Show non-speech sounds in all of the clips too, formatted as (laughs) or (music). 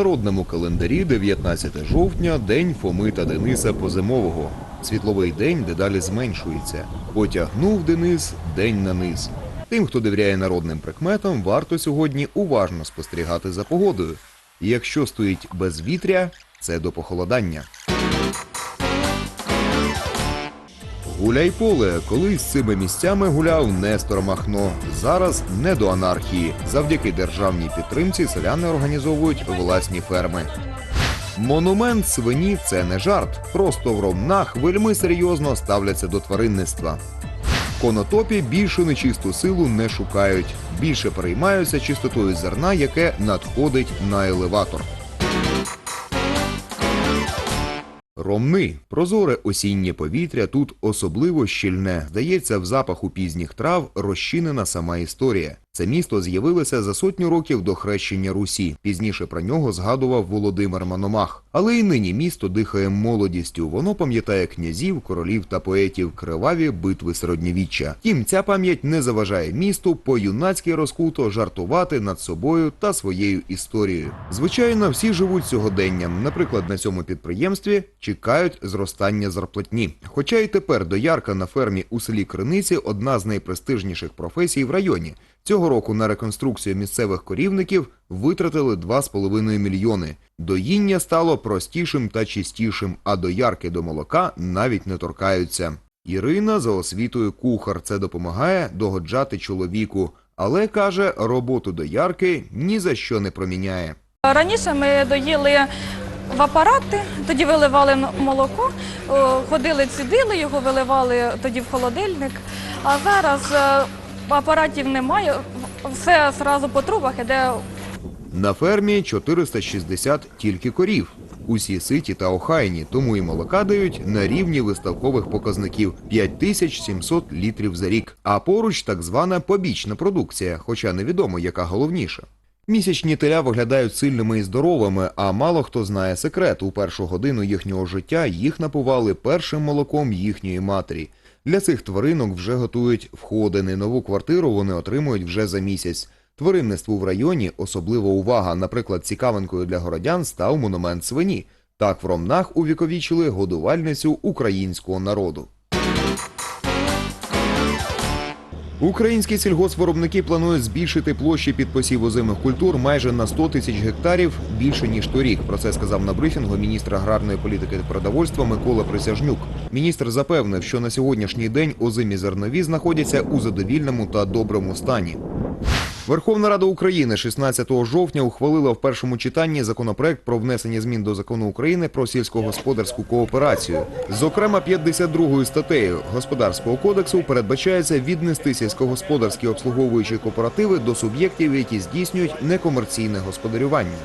У народному календарі 19 жовтня день Фоми та Дениса Позимового. Світловий день дедалі зменшується. Потягнув Денис день на низ. Тим, хто довіряє народним прикметам, варто сьогодні уважно спостерігати за погодою. Якщо стоїть безвітря, це до похолодання. Гуляй поле. Колись цими місцями гуляв Нестор Махно. Зараз не до анархії. Завдяки державній підтримці селяни організовують власні ферми. Монумент свині це не жарт. Просто в ромнах вельми серйозно ставляться до тваринництва. Конотопі більшу нечисту силу не шукають. Більше переймаються чистотою зерна, яке надходить на елеватор. Ромни, прозоре осіннє повітря тут особливо щільне. Здається, в запаху пізніх трав розчинена сама історія. Це місто з'явилося за сотню років до хрещення Русі. Пізніше про нього згадував Володимир Мономах. Але і нині місто дихає молодістю. Воно пам'ятає князів, королів та поетів криваві битви середньовіччя. Тім ця пам'ять не заважає місту по-юнацьки розкуто жартувати над собою та своєю історією. Звичайно, всі живуть сьогоденням. Наприклад, на цьому підприємстві чекають зростання зарплатні. Хоча і тепер доярка на фермі у селі Криниці одна з найпрестижніших професій в районі. Цього року на реконструкцію місцевих корівників витратили 2,5 мільйони. Доїння стало простішим та чистішим, а доярки до молока навіть не торкаються. Ірина за освітою кухар. Це допомагає догоджати чоловіку. Але каже, роботу доярки ні за що не проміняє. Раніше ми доїли в апарати, тоді виливали молоко, ходили, цідили його, виливали тоді в холодильник. А зараз е, апаратів немає, все одразу по трубах іде На фермі 460 тільки корів. Усі ситі та охайні, тому і молока дають на рівні виставкових показників 5700 літрів за рік. А поруч так звана побічна продукція, хоча невідомо, яка головніша. Місячні теля виглядають сильними і здоровими, а мало хто знає секрет. У першу годину їхнього життя їх напували першим молоком їхньої матері. Для цих тваринок вже готують входини. Нову квартиру вони отримують вже за місяць. Тваринництву в районі особлива увага. Наприклад, цікавинкою для городян став монумент свині. Так в Ромнах увіковічили годувальницю українського народу. Українські сільгоспвиробники планують збільшити площі під посів озимих культур майже на 100 тисяч гектарів більше ніж торік. Про це сказав на брифінгу міністр аграрної політики та продовольства Микола Присяжнюк. Міністр запевнив, що на сьогоднішній день озимі зернові знаходяться у задовільному та доброму стані. Верховна Рада України 16 жовтня ухвалила в першому читанні законопроект про внесення змін до закону України про сільськогосподарську кооперацію. Зокрема, 52 статтею Господарського кодексу передбачається віднести сільськогосподарські обслуговуючі кооперативи до суб'єктів, які здійснюють некомерційне господарювання.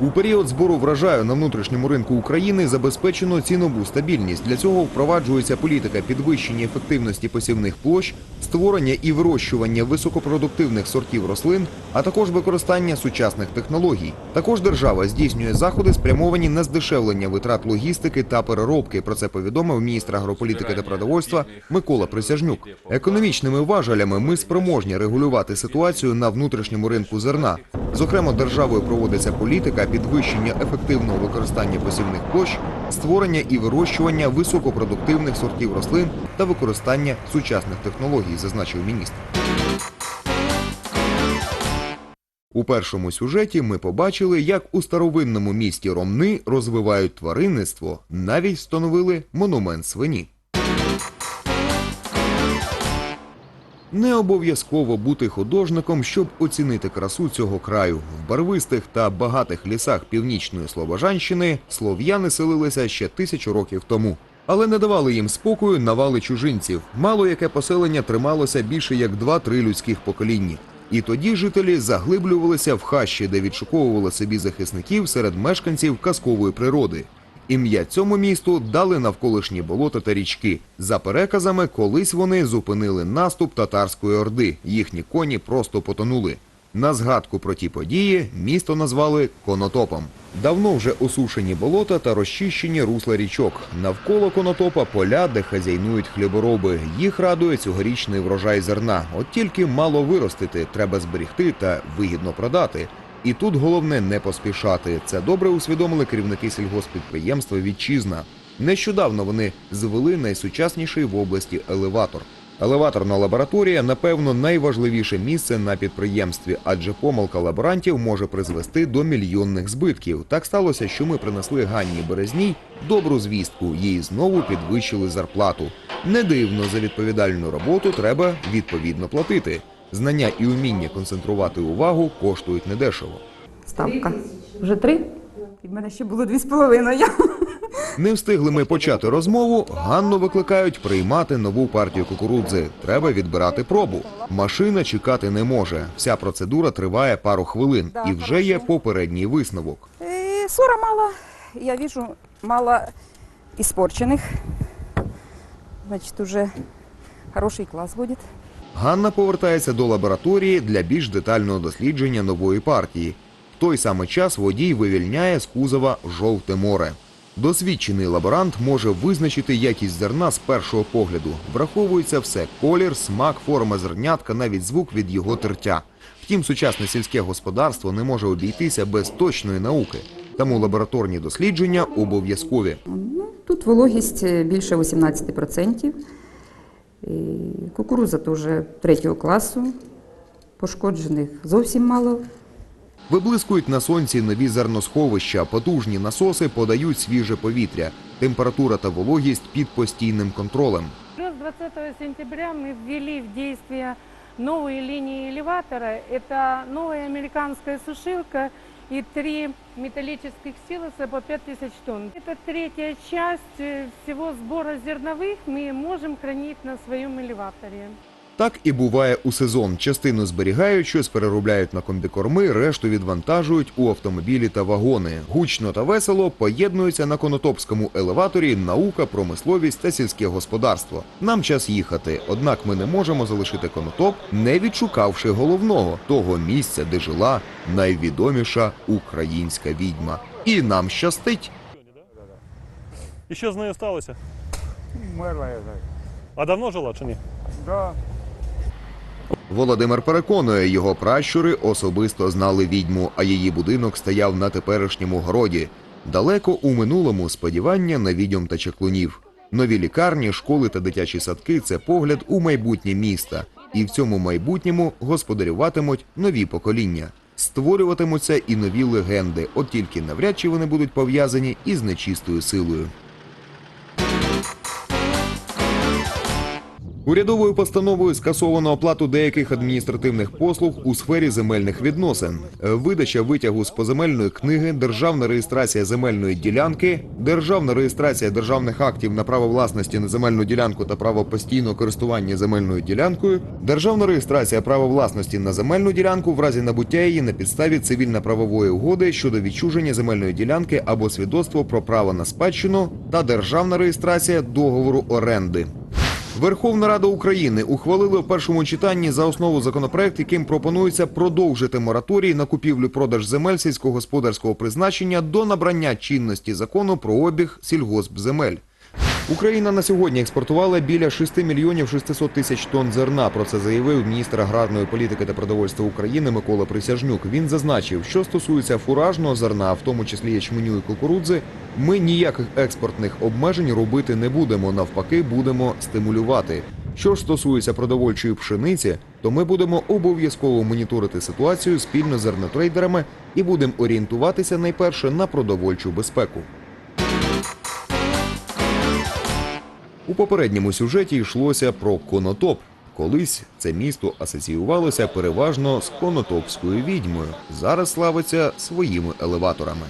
У період збору врожаю на внутрішньому ринку України забезпечено цінову стабільність. Для цього впроваджується політика підвищення ефективності посівних площ, створення і вирощування високопродуктивних сортів рослин, а також використання сучасних технологій. Також держава здійснює заходи, спрямовані на здешевлення витрат логістики та переробки. Про це повідомив міністр агрополітики та продовольства Микола Присяжнюк. Економічними важелями ми спроможні регулювати ситуацію на внутрішньому ринку зерна. Зокрема, державою проводиться політика підвищення ефективного використання посівних площ, створення і вирощування високопродуктивних сортів рослин та використання сучасних технологій, зазначив міністр. У першому сюжеті ми побачили, як у старовинному місті Ромни розвивають тваринництво, навіть встановили монумент свині. Не обов'язково бути художником, щоб оцінити красу цього краю. В барвистих та багатих лісах північної Слобожанщини слов'яни селилися ще тисячу років тому. Але не давали їм спокою навали чужинців. Мало яке поселення трималося більше як два-три людських покоління. І тоді жителі заглиблювалися в хащі, де відшуковували собі захисників серед мешканців казкової природи. Ім'я цьому місту дали навколишні болота та річки. За переказами, колись вони зупинили наступ татарської орди. Їхні коні просто потонули. На згадку про ті події місто назвали Конотопом. Давно вже осушені болота та розчищені русла річок. Навколо конотопа поля, де хазяйнують хлібороби. Їх радує цьогорічний врожай зерна. От тільки мало виростити, треба зберігти та вигідно продати. І тут головне не поспішати. Це добре усвідомили керівники сільгоспідприємства Вітчизна. Нещодавно вони звели найсучасніший в області елеватор. Елеваторна лабораторія, напевно, найважливіше місце на підприємстві, адже помилка лаборантів може призвести до мільйонних збитків. Так сталося, що ми принесли Ганні Березній добру звістку. Їй знову підвищили зарплату. Не дивно, за відповідальну роботу треба відповідно платити. Знання і уміння концентрувати увагу коштують недешево. Ставка. Вже три? І в мене ще було дві з половиною. (laughs) Не встигли ми почати розмову. Ганну викликають приймати нову партію кукурудзи. Треба відбирати пробу. Машина чекати не може. Вся процедура триває пару хвилин, і вже є попередній висновок. Е, Сора мало, я вижу, мало испорченных. Значит, уже хороший класс будет. Ганна повертається до лабораторії для більш детального дослідження нової партії. В той самий час водій вивільняє з кузова жовте море. Досвідчений лаборант може визначити якість зерна з першого погляду. Враховується все: колір, смак, форма зернятка, навіть звук від його тертя. Втім, сучасне сільське господарство не може обійтися без точної науки. Тому лабораторні дослідження обов'язкові. Ну, тут вологість е, більше 18%. І кукурудза теж третього класу. Пошкоджених зовсім мало. Виблискують на сонці нові зерносховища, потужні насоси подають свіже повітря, температура та вологість під постійним контролем. Плюс 20 сентября мы ввели в действие новые линии элеватора. Это новая американская сушилка и три металлических силоса по 5000 тонн. Это третья часть э, всего сбора зерновых мы можем хранить на своем элеваторе. Так і буває у сезон. Частину зберігають, щось переробляють на комбікорми, решту відвантажують у автомобілі та вагони. Гучно та весело поєднуються на конотопському елеваторі наука, промисловість та сільське господарство. Нам час їхати, однак ми не можемо залишити конотоп, не відшукавши головного того місця, де жила найвідоміша українська відьма. І нам щастить. І що з нею сталося? Мерла я так. А давно жила чи ні? Да. Володимир переконує, його пращури особисто знали відьму, а її будинок стояв на теперішньому городі. Далеко у минулому сподівання на відьом та чаклунів. Нові лікарні, школи та дитячі садки це погляд у майбутнє міста, і в цьому майбутньому господарюватимуть нові покоління. Створюватимуться і нові легенди, от тільки навряд чи вони будуть пов'язані із нечистою силою. Урядовою постановою скасовано оплату деяких адміністративних послуг у сфері земельних відносин. Е, Видача витягу з поземельної книги, державна реєстрація земельної ділянки, державна реєстрація державних актів на право власності на земельну ділянку та право постійного користування земельною ділянкою, державна реєстрація права власності на земельну ділянку в разі набуття її на підставі цивільно-правової угоди щодо відчуження земельної ділянки або свідоцтво про право на спадщину та державна реєстрація договору оренди. Верховна Рада України ухвалила в першому читанні за основу законопроект, яким пропонується продовжити мораторій на купівлю-продаж земель сільськогосподарського призначення до набрання чинності закону про обіг сільгоспземель. Україна на сьогодні експортувала біля 6 мільйонів 600 тисяч тонн зерна. Про це заявив міністр аграрної політики та продовольства України Микола Присяжнюк. Він зазначив, що стосується фуражного зерна, в тому числі ячменю і кукурудзи, ми ніяких експортних обмежень робити не будемо. Навпаки, будемо стимулювати. Що ж стосується продовольчої пшениці, то ми будемо обов'язково моніторити ситуацію спільно з зернотрейдерами і будемо орієнтуватися найперше на продовольчу безпеку. У попередньому сюжеті йшлося про Конотоп. Колись це місто асоціювалося переважно з конотопською відьмою. Зараз славиться своїми елеваторами.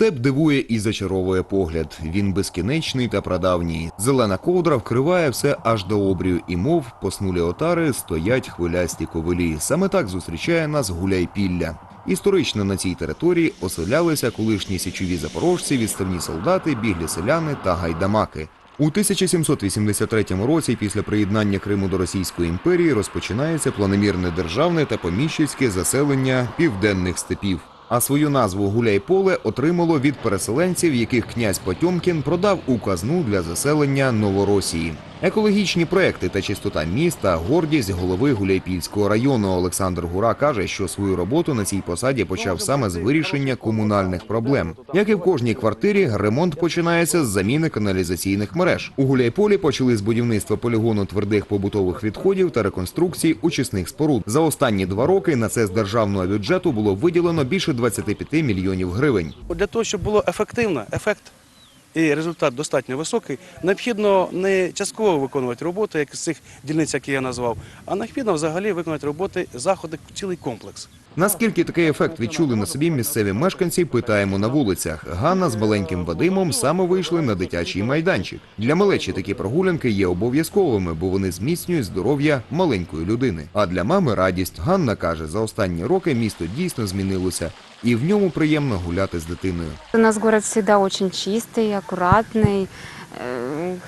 Степ дивує і зачаровує погляд. Він безкінечний та прадавній. Зелена ковдра вкриває все аж до обрію, і мов поснулі отари стоять хвилясті ковилі. Саме так зустрічає нас гуляйпілля. Історично на цій території оселялися колишні січові запорожці, відставні солдати, біглі селяни та гайдамаки. У 1783 році, після приєднання Криму до Російської імперії, розпочинається планомірне державне та поміщицьке заселення південних степів. А свою назву Гуляйполе отримало від переселенців, яких князь Потьомкін продав у казну для заселення Новоросії. Екологічні проекти та чистота міста гордість голови Гуляйпільського району. Олександр Гура каже, що свою роботу на цій посаді почав саме з вирішення комунальних проблем. Як і в кожній квартирі, ремонт починається з заміни каналізаційних мереж. У Гуляйполі почали з будівництва полігону твердих побутових відходів та реконструкції очисних споруд. За останні два роки на це з державного бюджету було виділено більше 25 мільйонів гривень. Для того, щоб було ефективно, ефект і результат достатньо високий, необхідно не частково виконувати роботи, як з цих дільниць, які я назвав, а необхідно взагалі виконати роботи, заходи, цілий комплекс. Наскільки такий ефект відчули на собі місцеві мешканці, питаємо на вулицях. Ганна з маленьким Вадимом саме вийшли на дитячий майданчик. Для малечі такі прогулянки є обов'язковими, бо вони зміцнюють здоров'я маленької людини. А для мами радість. Ганна каже, за останні роки місто дійсно змінилося, і в ньому приємно гуляти з дитиною. У нас город всегда очень чистый, аккуратный, э,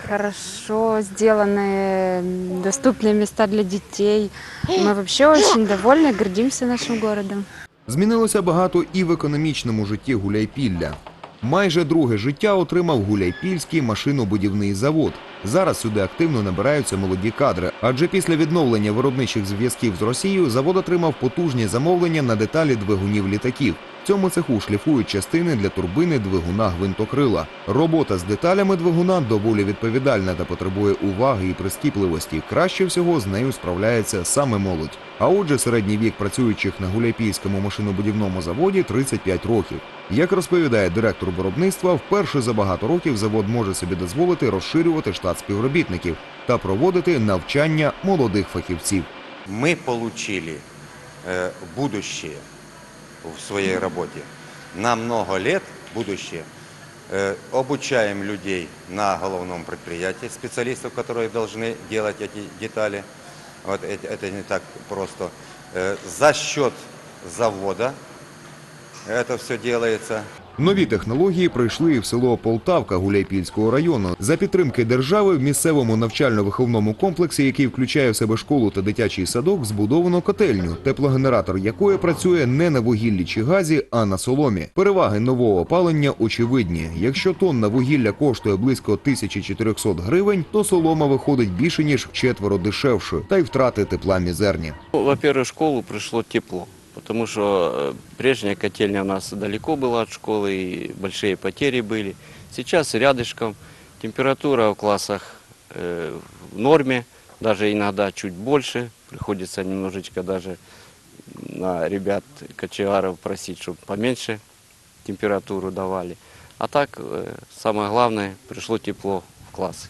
хорошо сделаны, м, доступные места для детей. Мы вообще очень довольны, гордимся нашим городом. Змінилося багато і в економічному житті Гуляйпілля. Майже друге життя отримав Гуляйпільський машинобудівний завод. Зараз сюди активно набираються молоді кадри, адже після відновлення виробничих зв'язків з Росією завод отримав потужні замовлення на деталі двигунів літаків. В цьому цеху шліфують частини для турбини двигуна гвинтокрила. Робота з деталями двигуна доволі відповідальна та потребує уваги і прискіпливості. Краще всього з нею справляється саме молодь. А отже, середній вік працюючих на Гуляйпільському машинобудівному заводі 35 років. Як розповідає директор виробництва, вперше за багато років завод може собі дозволити розширювати штат співробітників та проводити навчання молодих фахівців. мы получили э, будущее в своей работе. На много лет будущее. Э, обучаем людей на головном предприятии, специалистов, которые должны делать эти детали. Вот эти- это не так просто. Э, за счет завода это все делается. Нові технології прийшли і в село Полтавка Гуляйпільського району. За підтримки держави в місцевому навчально-виховному комплексі, який включає в себе школу та дитячий садок, збудовано котельню, теплогенератор якої працює не на вугіллі чи газі, а на соломі. Переваги нового опалення очевидні. Якщо тонна вугілля коштує близько 1400 гривень, то солома виходить більше ніж вчетверо дешевшою, та й втрати тепла мізерні. Во-первых, школу пришло тепло, потому что э, прежняя котельня у нас далеко была от школы, и большие потери были. Сейчас рядышком температура в классах э, в норме, даже иногда чуть больше. Приходится немножечко даже на ребят кочегаров просить, чтобы поменьше температуру давали. А так, э, самое главное, пришло тепло в классы.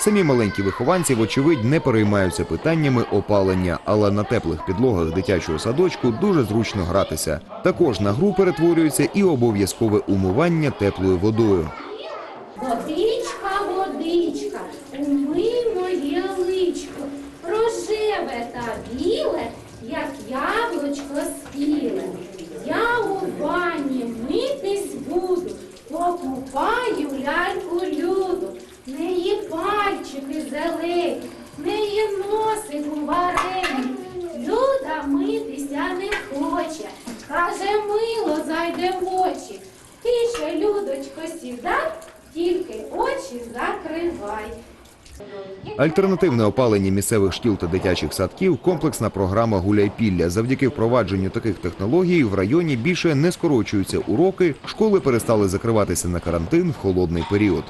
Самі маленькі вихованці, вочевидь, не переймаються питаннями опалення, але на теплих підлогах дитячого садочку дуже зручно гратися. Також на гру перетворюється і обов'язкове умивання теплою водою. Каже, мило зайде в очі. Ти ще, Людочко, сідай, тільки очі закривай. Альтернативне опалення місцевих шкіл та дитячих садків комплексна програма Гуляйпілля. Завдяки впровадженню таких технологій в районі більше не скорочуються уроки, школи перестали закриватися на карантин в холодний період.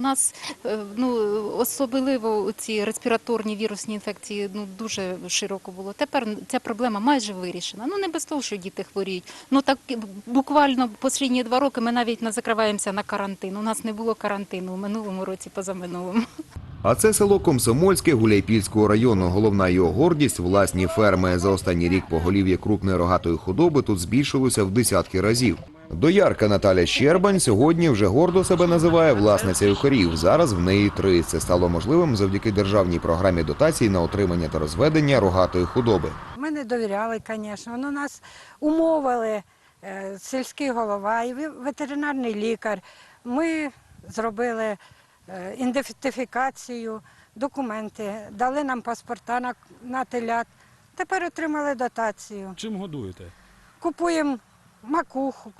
Нас е, ну, особливо ці респіраторні вірусні інфекції ну, дуже широко було. Тепер ця проблема майже вирішена. Ну не без того, що діти хворіють. Ну так буквально останні два роки ми навіть не закриваємося на карантин. У нас не було карантину у минулому році, позаминулому. А це село Комсомольське Гуляйпільського району. Головна його гордість власні ферми. За останній рік поголів'я крупної рогатої худоби тут збільшилося в десятки разів. Доярка Наталя Щербань сьогодні вже гордо себе називає власницею корів. Зараз в неї три. Це стало можливим завдяки державній програмі дотацій на отримання та розведення рогатої худоби. Ми не довіряли, звісно. Ну, нас умовили е, сільський голова і ветеринарний лікар. Ми зробили е, ідентифікацію, документи, дали нам паспорта на, на телят. Тепер отримали дотацію. Чим годуєте? Купуємо макуху,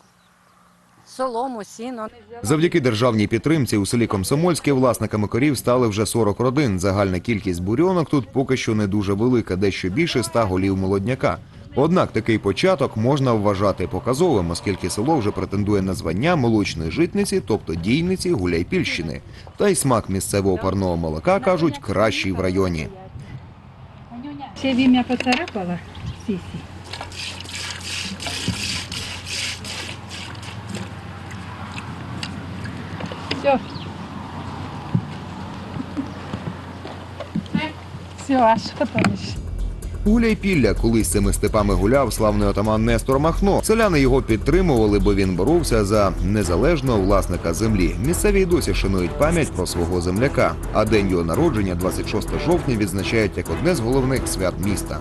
солому, сіно. Завдяки державній підтримці у селі Комсомольське власниками корів стали вже 40 родин. Загальна кількість бурьонок тут поки що не дуже велика, дещо більше ста голів молодняка. Однак такий початок можна вважати показовим, оскільки село вже претендує на звання молочної житниці, тобто дійниці Гуляйпільщини. Та й смак місцевого парного молока кажуть кращий в районі. Все вимя поцарапала, Сиси. Все. Все, а что там еще? Гуляйпілля колись цими степами гуляв славний отаман Нестор Махно. Селяни його підтримували, бо він боровся за незалежного власника землі. Місцеві й досі шанують пам'ять про свого земляка. А день його народження, 26 жовтня, відзначають як одне з головних свят міста.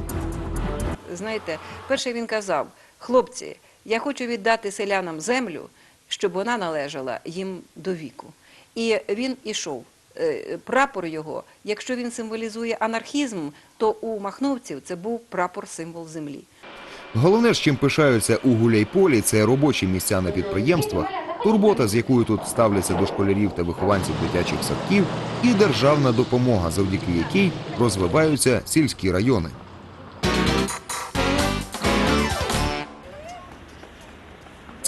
Знаєте, перше він казав: хлопці, я хочу віддати селянам землю, щоб вона належала їм до віку. І він ішов. Е, Прапор його, якщо він символізує анархізм, то у махновців це був прапор символ землі. Головне, з чим пишаються у Гуляйполі, це робочі місця на підприємствах, турбота, з якою тут ставляться до школярів та вихованців дитячих садків, і державна допомога, завдяки якій розвиваються сільські райони.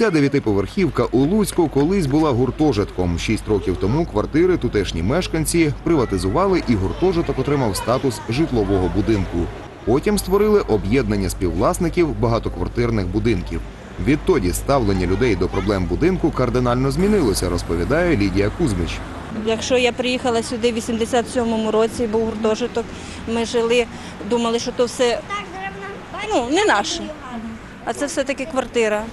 Ця дев'ятиповерхівка у Луцьку колись була гуртожитком. Шість років тому квартири тутешні мешканці приватизували і гуртожиток отримав статус житлового будинку. Потім створили об'єднання співвласників багатоквартирних будинків. Відтоді ставлення людей до проблем будинку кардинально змінилося, розповідає Лідія Кузьмич. Якщо я приїхала сюди в 87-му році, був гуртожиток, ми жили, думали, що то все ну, не наше, а це все-таки квартира.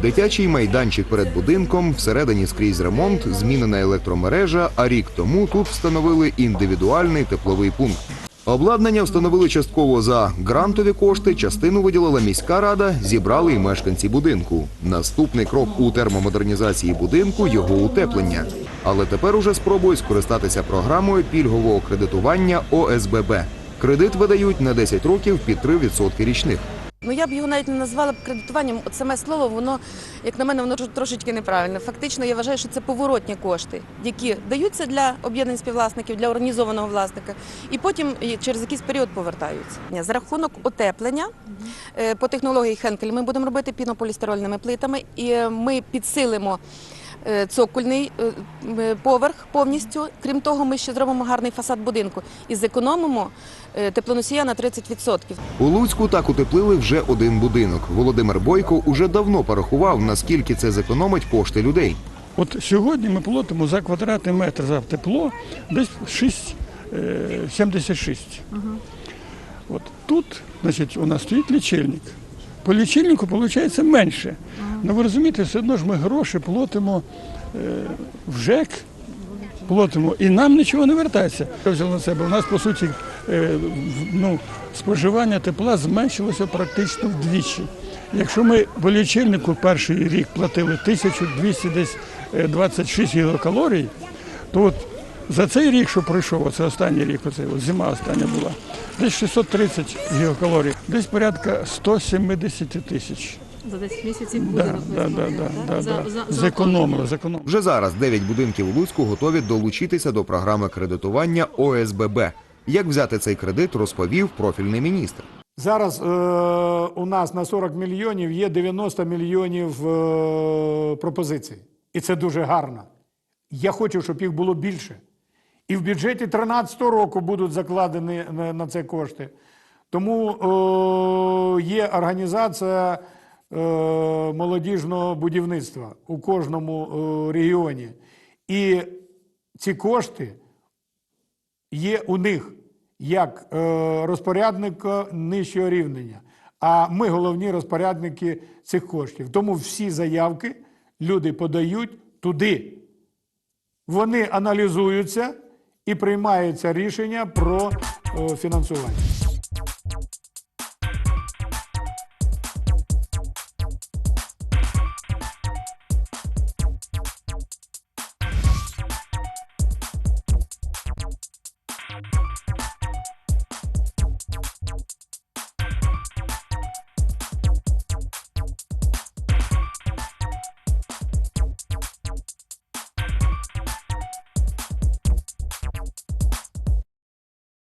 Дитячий майданчик перед будинком, всередині скрізь ремонт, змінена електромережа, а рік тому тут встановили індивідуальний тепловий пункт. Обладнання встановили частково за грантові кошти, частину виділила міська рада, зібрали й мешканці будинку. Наступний крок у термомодернізації будинку його утеплення. Але тепер уже спробують скористатися програмою пільгового кредитування ОСББ. Кредит видають на 10 років під 3% річних. Ну я б його навіть не назвала б кредитуванням. От саме слово, воно, як на мене, воно трошечки неправильне. Фактично, я вважаю, що це поворотні кошти, які даються для об'єднань співвласників, для організованого власника, і потім через якийсь період повертаються. За рахунок утеплення е, по технології Хенкель ми будемо робити пінополістирольними плитами, і е, ми підсилимо. Е, Цокольний е, поверх повністю. Крім того, ми ще зробимо гарний фасад будинку і зекономимо е, теплоносія на 30%. У Луцьку так утеплили вже один будинок. Володимир бойко уже давно порахував, наскільки це зекономить кошти людей. От сьогодні ми платимо за квадратний метр за тепло десь 6, е, 76. От тут, значить, у нас стоїть лічильник. По лічильнику виходить менше. Ну ви розумієте, все одно ж ми гроші платимо е, в ЖЕК, платимо, і нам нічого не вертається. Я взяв на себе. У нас, по суті, е, ну, споживання тепла зменшилося практично вдвічі. Якщо ми по лічильнику перший рік платили 1226 гігакалорій, то от за цей рік, що пройшов, оце останній рік, оце зима остання була, десь 630 гігакалорій, десь порядка 170 тисяч. За 10 місяців Да, да, да, да, да, да. Зекономили, зекономили. Вже зараз 9 будинків у Луцьку готові долучитися до програми кредитування ОСББ. Як взяти цей кредит, розповів профільний міністр. Зараз е, у нас на 40 мільйонів є 90 мільйонів е, пропозицій. І це дуже гарно. Я хочу, щоб їх було більше. І в бюджеті 2013 року будуть закладені на, на це кошти. Тому е, є організація е, молодіжного будівництва у кожному е, регіоні. І ці кошти є у них як е, розпорядника нижчого рівня. А ми головні розпорядники цих коштів. Тому всі заявки люди подають туди. Вони аналізуються і приймається рішення про фінансування.